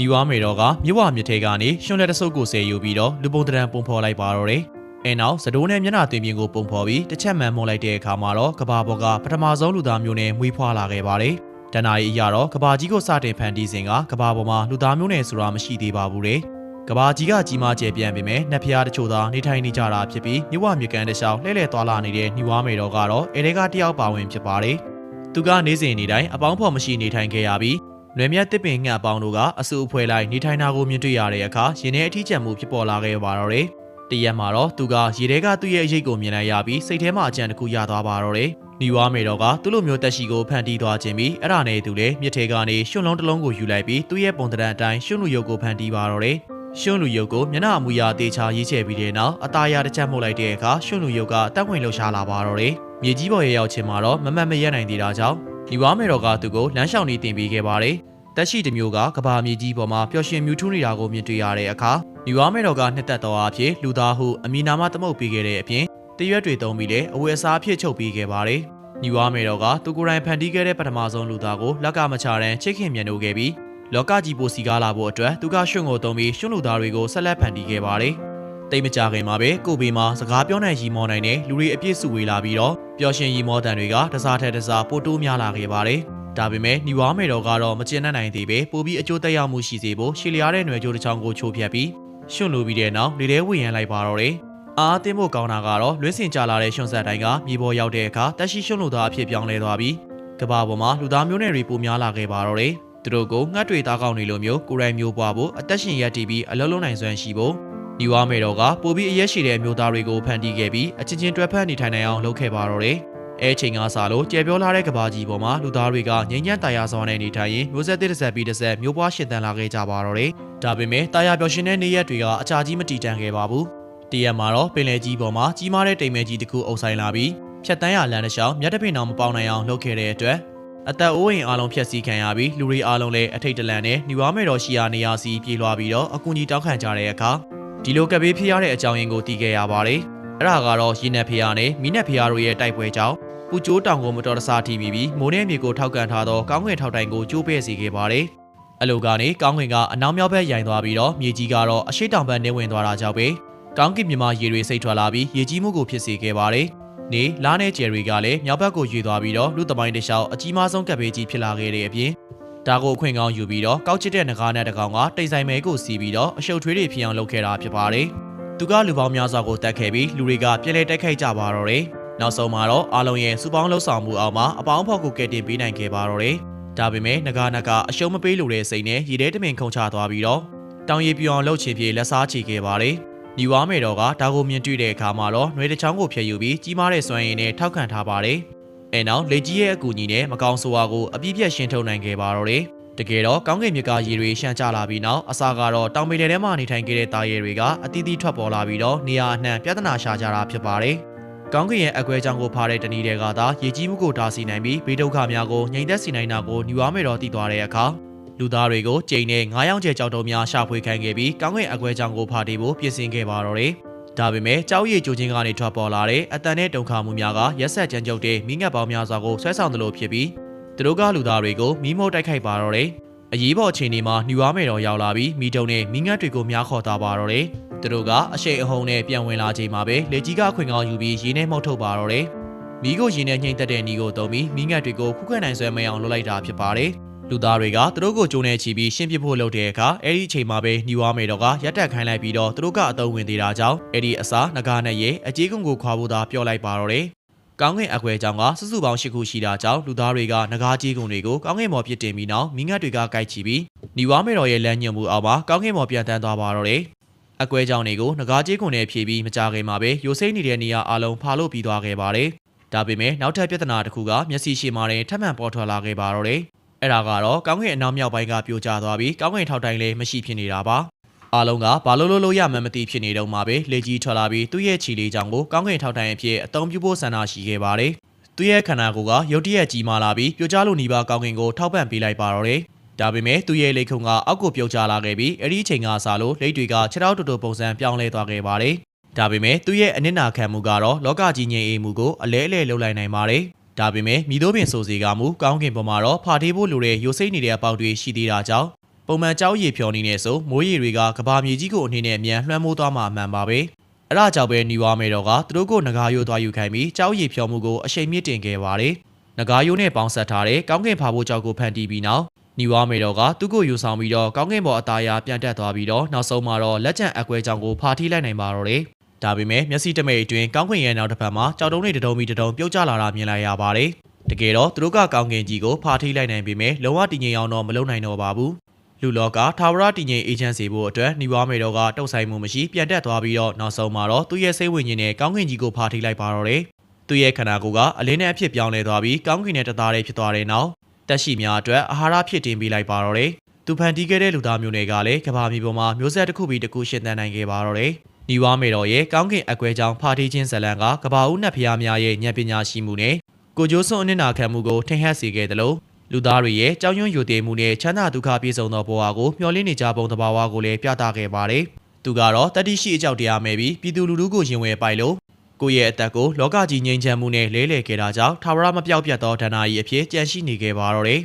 ညီဝါမေတော်ကမြဝမြစ်ထဲကနေရှင်လက်တဆုပ်ကိုဆယ်ယူပြီးတော့လူပုံတရံပုံဖော်လိုက်ပါတော့တယ်။အဲနောက်သတို့နဲ့မျက်နှာသွင်းပြင်ကိုပုံဖော်ပြီးတစ်ချက်မှန်မွန်လိုက်တဲ့အခါမှာတော့ကဘာပေါ်ကပထမဆုံးလူသားမျိုးနဲ့မွေးဖွားလာခဲ့ပါတယ်။တဏ္ဍာရီအရတော့ကဘာကြီးကိုစတင်ဖန်တီးစဉ်ကကဘာပေါ်မှာလူသားမျိုးနဲ့ဆိုတာမရှိသေးပါဘူးလေ။ကဘာကြီးကကြီးမားကျယ်ပြန့်ပေမဲ့နှစ်ဖျားတချို့သာနေထိုင်နေကြတာဖြစ်ပြီးမြဝမြကန်တခြားလှဲ့လှဲ့သွားလာနေတဲ့ညီဝါမေတော်ကတော့အဲတဲကတယောက်ပါဝင်ဖြစ်ပါတယ်။သူကနေစဉ်နေတိုင်းအပေါင်းဖော်မရှိနေထိုင်ခဲ့ရပြီး လွယ်မြတ်တစ်ပင်ငှက်ပေါင်းတို့ကအဆူအဖွဲလိုက်နေထိုင်တာကိုမြင်တွေ့ရတဲ့အခါရင်ထဲအထီးကျန်မှုဖြစ်ပေါ်လာခဲ့ပါတော့တယ်။တရက်မှာတော့သူကရေထဲကသူ့ရဲ့အရေးကိုမြင်လိုက်ရပြီးစိတ်ထဲမှာအကြံတစ်ခုရသွားပါတော့တယ်။ညီဝါမေတော်ကသူ့လိုမျိုးတက်ရှိကိုဖန်တီးသွားခြင်းပြီးအဲ့ဒါနဲ့သူလည်းမြစ်ထဲကနေရွှွန်လုံးတစ်လုံးကိုယူလိုက်ပြီးသူ့ရဲ့ပုံတံအတိုင်းရွှွန်လူရုပ်ကိုဖန်တီးပါတော့တယ်။ရွှွန်လူရုပ်ကိုမျက်နှာအမူအရာတေချာရေးချယ်ပြီးတဲ့နောက်အသားရတစ်ချက်မှုတ်လိုက်တဲ့အခါရွှွန်လူရုပ်ကတက်ဝင်လှုပ်ရှားလာပါတော့တယ်။မြေကြီးပေါ်ရဲ့ရောက်ခြင်းမှာတော့မမတ်မရက်နိုင်သေးတာကြောင့် ညီဝါမေတော်ကသူ့ကိုလမ်းလျှောက်နေတင်ပေးခဲ့ပါတယ်။တက်ရှိတစ်မျိုးကကဘာမြေကြီးပေါ်မှာပျော်ရွှင်မြူထူးနေတာကိုမြင်တွေ့ရတဲ့အခါမြူဝါမဲတော်ကနှစ်သက်တော်အဖြစ်လူသားဟုအမီနာမသမုတ်ပေးခဲ့တဲ့အပြင်တရွက်တွေသုံးပြီးလည်းအဝယ်အစားအဖြစ်ချုပ်ပေးခဲ့ပါတယ်။မြူဝါမဲတော်ကသူကိုယ်တိုင်ဖန်တီးခဲ့တဲ့ပထမဆုံးလူသားကိုလက်ကမချရန်ချစ်ခင်မြန်လို့ခဲ့ပြီးလောကကြီးပိုစီကားလာဖို့အတွက်သူကရွှွန့်ကိုသုံးပြီးရွှွန့်လူသားတွေကိုဆက်လက်ဖန်တီးခဲ့ပါတယ်။ တိတ်မကြခင်မှာပဲကိုဘေးမှာစကားပြောနိုင်ရီမောနိုင်တဲ့လူတွေအပြည့်စုဝေးလာပြီးတော့ပျော်ရွှင်ရီမောတန်တွေကတစားထက်တစားပိုတိုးများလာခဲ့ပါတယ်။ဒါပေမဲ့ညီဝါမေတော်ကတော့မကျင်တတ်နိုင်သေးပဲပိုပြီးအကျိုးသက်ရောက်မှုရှိစေဖို့ရှည်လျားတဲ့ຫນွယ်ကြိုးတစ်ချောင်းကိုချိုးဖြတ်ပြီးရွှွန့်လိုပြီးတဲ့နောက်လေထဲဝေရန်လိုက်ပါတော့တယ်။အားအသင်းဖို့ကောင်းတာကတော့လွှဲစင်ကြလာတဲ့ရွှွန့်ဆက်တိုင်းကမြေပေါ်ရောက်တဲ့အခါတက်ရှိရွှွန့်လိုသားအဖြစ်ပြောင်းလဲသွားပြီးကဘာပေါ်မှာလူသားမျိုးနွယ်တွေပိုများလာခဲ့ပါတော့တယ်။သူတို့ကိုငှက်တွေသားကောင်းတွေလိုမျိုးကိုယ်တိုင်မျိုးပွားဖို့အသက်ရှင်ရက်တည်ပြီးအလုံးလုံးနိုင်စွမ်းရှိဖို့ ညီဝါမေတော်ကပိုပြီးအရက်ရှိတဲ့မျိုးသားတွေကိုဖန်တီးခဲ့ပြီးအချင်းချင်းတွဲဖက်နေထိုင်နိုင်အောင်လုပ်ခဲ့ပါတော့တယ်။အဲချိန်ကစားလို့ကြဲပြောလာတဲ့ကဘာကြီးပေါ်မှာလူသားတွေကငိမ့်ညံ့တာယာစွာနဲ့နေထိုင်ရင်မျိုးဆက်တစ်တစ်ဆက်ပြီးတစ်ဆက်မျိုးပွားရှင်သန်လာခဲ့ကြပါတော့တယ်။ဒါပေမဲ့တာယာပျော်ရှင်တဲ့နေရက်တွေကအချာကြီးမတီတန်ခဲ့ပါဘူး။တရက်မှာတော့ပင်လယ်ကြီးပေါ်မှာကြီးမားတဲ့တိမ်မဲကြီးတစ်ခုအုပ်ဆိုင်လာပြီးဖြတ်တန်းရလမ်းတစ်လျှောက်မြတ်တပင်တော်မပေါနိုင်အောင်လှုပ်ခဲ့တဲ့အတွက်အသက်အိုးအိမ်အားလုံးဖျက်ဆီးခံရပြီးလူတွေအားလုံးလည်းအထိတ်တလန့်နဲ့ညီဝါမဲတော်ရှိရာနေရာစီပြေးလွှားပြီးတော့အကူကြီးတောင်းခံကြတဲ့အခါ ဒီလိုကပ်ဘေးဖြစ်ရတဲ့အကြောင်းရင်းကိုသိခဲ့ရပါတယ်။အဲ့ဒါကတော့ရင်းနှက်ဖျားနဲ့မိနက်ဖျားတို့ရဲ့တိုက်ပွဲကြောင့်ပူကျိုးတောင်ကိုမတော်တဆထိမိပြီးမိုးနဲ့မြေကိုထောက်ကန်ထားသောကောင်းကင်ထောက်တိုင်ကိုကျိုးပဲ့စေခဲ့ပါတယ်။အလိုကနေကောင်းကင်ကအနောက်မြောက်ဘက်ရိုင်သွားပြီးတော့မြေကြီးကတော့အရှိတောင်ဘက်နေဝင်သွားတာကြောင့်ပဲကောင်းကင်မြမရေတွေစိတ်ထွက်လာပြီးရေကြီးမှုကိုဖြစ်စေခဲ့ပါတယ်။နေလားနဲ့ကျယ်တွေကလည်းမြောက်ဘက်ကိုရွေသွားပြီးတော့လူသမိုင်းတစ်လျှောက်အကြီးမားဆုံးကပ်ဘေးကြီးဖြစ်လာခဲ့တဲ့အပြင် ဒါကိုအခွင့်ကောင်းယူပြီးတော့ကောက်ချစ်တဲ့ငကားနဲ့တကောင်ကတိတ်ဆိုင်မဲကိုစီးပြီးတော့အရှုပ်ထွေးတွေဖြစ်အောင်လုပ်ခဲ့တာဖြစ်ပါတယ်။သူကလူပေါင်းများစွာကိုတတ်ခဲ့ပြီးလူတွေကပြည့်လဲတိုက်ခိုက်ကြပါတော့တယ်။နောက်ဆုံးမှာတော့အားလုံးရဲ့စူပေါင်းလှုပ်ဆောင်မှုအောက်မှာအပေါင်းဖော်ကိုကယ်တင်ပေးနိုင်ခဲ့ပါတော့တယ်။ဒါပေမဲ့ငကားနကအရှုံးမပေးလို့တဲ့စိတ်နဲ့ရေထဲတမင်ခုန်ချသွားပြီးတော့တောင်ရီပြောင်လှုပ်ချင်ပြေလက်စားချီခဲ့ပါတယ်။ညီဝါမေတော်ကဒါကိုမြင်တွေ့တဲ့အခါမှာတော့ຫນွေတစ်ချောင်းကိုဖျက်ယူပြီးကြီးမားတဲ့စွမ်းရည်နဲ့ထောက်ခံထားပါတယ်။ အဲနောက်လေကြီးရဲ့အကူအညီနဲ့မကောင်းဆိုးဝါကိုအပြည့်ပြည့်ရှင်းထုတ်နိုင်ခဲ့ပါတော့တယ်။တကယ်တော့ကောင်းကင်မြစ်ကရေတွေရှမ်းကျလာပြီးနောက်အစာကတော့တောင်ပင်ထဲမှာနေထိုင်ခဲ့တဲ့တာရဲတွေကအတီးတီးထွက်ပေါ်လာပြီးတော့နေရာအနှံ့ပြဿနာရှာကြတာဖြစ်ပါတယ်။ကောင်းကင်ရဲ့အကွဲကြောင့်ကိုဖားတဲ့တဏီတွေကသာရေကြီးမှုကိုတားဆီးနိုင်ပြီးဘေးဒုက္ခများကိုငြိမ်သက်စေနိုင်တာကိုညူအားမေတော်တည်သွားတဲ့အခါလူသားတွေကိုကျိန်နဲ့ငားယောင်ကျဲကြောက်တုံးများရှာဖွေခိုင်းခဲ့ပြီးကောင်းကင်အကွဲကြောင့်ကိုဖားတီးဖို့ပြင်ဆင်ခဲ့ပါတော့တယ်။ ဒါပေမဲ့ကြောက်ရည်ကြိုချင်းကနေထွက်ပေါ်လာတဲ့အတန်နဲ့တုန်ခါမှုများကရက်ဆက်ကြမ်းကြုတ်တဲ့မိငက်ပေါင်းများစွာကိုဆွဲဆောင်သလိုဖြစ်ပြီးသူတို့ကလူသားတွေကိုမိမို့တိုက်ခိုက်ပါတော့တယ်။အရေးပေါ်အခြေအနေမှာညူအားမေတော်ရောက်လာပြီးမိတုံနဲ့မိငက်တွေကိုများခေါ်သွားပါတော့တယ်။သူတို့ကအရှိန်အဟုန်နဲ့ပြန်ဝင်လာချိန်မှာပဲလေကြီးကအခွင့်ကောင်းယူပြီးရင်းနဲ့မှုတ်ထုတ်ပါတော့တယ်။မိကိုရင်းနဲ့ညှိမ့်တက်တဲ့ညီကိုတုံးပြီးမိငတ်တွေကိုခုခံနိုင်ဆွဲမရအောင်လုပ်လိုက်တာဖြစ်ပါတယ်။ လူသားတွေကသူတို့ကိုကြုံနေချီပြီးရှင်းပစ်ဖို့လုပ်တဲ့အခါအဲ့ဒီအချိန်မှာပဲညီဝါမေတော်ကရက်တက်ခိုင်းလိုက်ပြီးတော့သူတို့ကအသုံးဝင်သေးတာကြောင့်အဲ့ဒီအစာငကားနဲ့ရေအကြီးကုန်းကိုခွာဖို့သာပြောလိုက်ပါတော့တယ်။ကောင်းကင်အခွဲကြောင့်ကစုစုပေါင်း၈ခုရှိတာကြောင့်လူသားတွေကငကားကြီးကုန်းတွေကိုကောင်းကင်မော်ပြစ်တင်ပြီးနောက်မိငတ်တွေကကိုက်ချီပြီးညီဝါမေတော်ရဲ့လမ်းညွှန်မှုအောက်မှာကောင်းကင်မော်ပြန်တန်းသွားပါတော့တယ်။အကွဲကြောင်တွေကိုငကားကြီးခွန်နဲ့ဖြည့်ပြီးမကြခင်မှာပဲရိုစိမ့်နေတဲ့နေရာအလုံးဖာလို့ပြီးသွားခဲ့ပါတယ်။ဒါပေမဲ့နောက်ထပ်ပြဿနာတစ်ခုကမျက်စိရှိမှတင်ထပ်မံပေါ်ထွက်လာခဲ့ပါတော့တယ်။ အဲ့ဒါကတော့ကောင်းကင်အနောက်မြောက်ပိုင်းကပြိုကျသွားပြီးကောင်းကင်ထောက်တိုင်းလည်းမရှိဖြစ်နေတာပါ။အားလုံးကဘာလို့လို့လို့ရမှန်းမသိဖြစ်နေတော့မှပဲလေကြီးထွက်လာပြီးသူ့ရဲ့ခြေလေးချောင်းကိုကောင်းကင်ထောက်တိုင်းအဖြစ်အသုံးပြုဖို့ဆန္ဒရှိခဲ့ပါတယ်။သူ့ရဲ့ခန္ဓာကိုယ်ကရုတ်တရက်ကြီးမာလာပြီးပြိုကျလို့နေပါကောင်းကင်ကိုထောက်ပံ့ပေးလိုက်ပါတော့တယ်။ဒါပေမဲ့သူ့ရဲ့လက်ခုံကအောက်ကိုပြုတ်ကျလာခဲ့ပြီးအဲ့ဒီအချိန်ကစလို့လက်တွေကခြေထောက်တူတူပုံစံပြောင်းလဲသွားခဲ့ပါတယ်။ဒါပေမဲ့သူ့ရဲ့အနစ်နာခံမှုကတော့လောကကြီးငြိမ်အေးမှုကိုအလဲအလဲလှုပ်လိုက်နိုင်ပါတယ်။ ဒါပေမဲ့မိတို့ပင်ဆိုစီကမူကောင်းကင်ပေါ်မှာတော့ဖာထေးဖို့လိုတဲ့ရိုစိမ့်နေတဲ့အပေါက်တွေရှိသေးတာကြောင့်ပုံမှန်ကြောက်ရည်ဖြော်နေနေဆိုမိုးရေတွေကကဘာမြေကြီးကိုအနေနဲ့အမြန်လွှမ်းမိုးသွားမှာအမှန်ပါပဲအဲ့ဒါကြောင့်ပဲညီဝါမေတော်ကသူတို့ကိုငကားရိုးသွားယူခိုင်းပြီးကြောက်ရည်ဖြော်မှုကိုအရှိန်မြင့်တင်ခဲ့ပါတယ်ငကားရိုးနဲ့ပေါင်းဆက်ထားတဲ့ကောင်းကင်ဖာဖို့ကြောက်ကိုဖန်တီးပြီးနောက်ညီဝါမေတော်ကသူ့ကိုယူဆောင်ပြီးတော့ကောင်းကင်ဘော်အသားအရာပြန်တက်သွားပြီးတော့နောက်ဆုံးမှာတော့လက်ကျန်အကွဲကြောင့်ကိုဖာထိလိုက်နိုင်ပါတော့တယ် ဒါပေမဲ့မျက်စိတမိတ်အတွင်းကောင်းကင်ရဲ့နောက်တစ်ဖက်မှာကြောက်တုံးတွေတဒုံမီတဒုံပြုတ်ကျလာတာမြင်လိုက်ရပါတယ်တကယ်တော့သူတို့ကကောင်းကင်ကြီးကိုဖာထိလိုက်နိုင်ပေမဲ့လုံးဝတည်ငြိမ်အောင်တော့မလုပ်နိုင်တော့ပါဘူးလူလောကထာဝရတည်ငြိမ်အေဂျင့်စီဖို့အတွက်ညီဝါမေတော်ကတုတ်ဆိုင်မှုမရှိပြန်တက်သွားပြီးတော့နောက်ဆုံးမှာတော့သူ့ရဲ့စိတ်ဝိညာဉ်နဲ့ကောင်းကင်ကြီးကိုဖာထိလိုက်ပါတော့တယ်။သူ့ရဲ့ခန္ဓာကိုယ်ကအလင်းနဲ့အဖြစ်ပြောင်းလဲသွားပြီးကောင်းကင်နဲ့တသားတည်းဖြစ်သွားတဲ့နောက်တက်ရှိများအတွက်အာဟာရဖြစ်တင်ပေးလိုက်ပါတော့တယ်။သူဖန်တီးခဲ့တဲ့လူသားမျိုးတွေကလည်းကဘာမြေပေါ်မှာမျိုးဆက်တစ်ခုပြီးတစ်ခုရှင်သန်နိုင်ခဲ့ပါတော့တယ်။ ညီဝါမေတော်ရဲ့ကောင်းကင်အကွဲကြောင့်ဖာထိခြင်းဇလံကကဘာဦးနတ်ဖျားများရဲ့ဉာဏ်ပညာရှိမှုနဲ့ကိုကျိုးစွန်အနစ်နာခံမှုကိုထင်ဟပ်စေခဲ့တယ်လို့လူသားတွေရဲ့ကြောင်းရွံ့ယိုတည်မှုနဲ့ချမ်းသာဒုက္ခပြည့်စုံသောဘဝကိုမျှော်လင့်နေကြပုံသဘာဝကိုလည်းပြသခဲ့ပါတယ်။သူကတော့တတိရှိအကြောက်တရားမဲ့ပြီးပြည်သူလူထုကိုရင်ဝယ်ပိုက်လို့ကိုယ့်ရဲ့အသက်ကိုလောကကြီးငြိမ်းချမ်းမှုနဲ့လဲလှယ်ခဲ့တာကြောင့်ထာဝရမပြောက်ပြတ်သောဒဏ္ဍာရီအဖြစ်ကြန့်ရှိနေခဲ့ပါတော့တယ်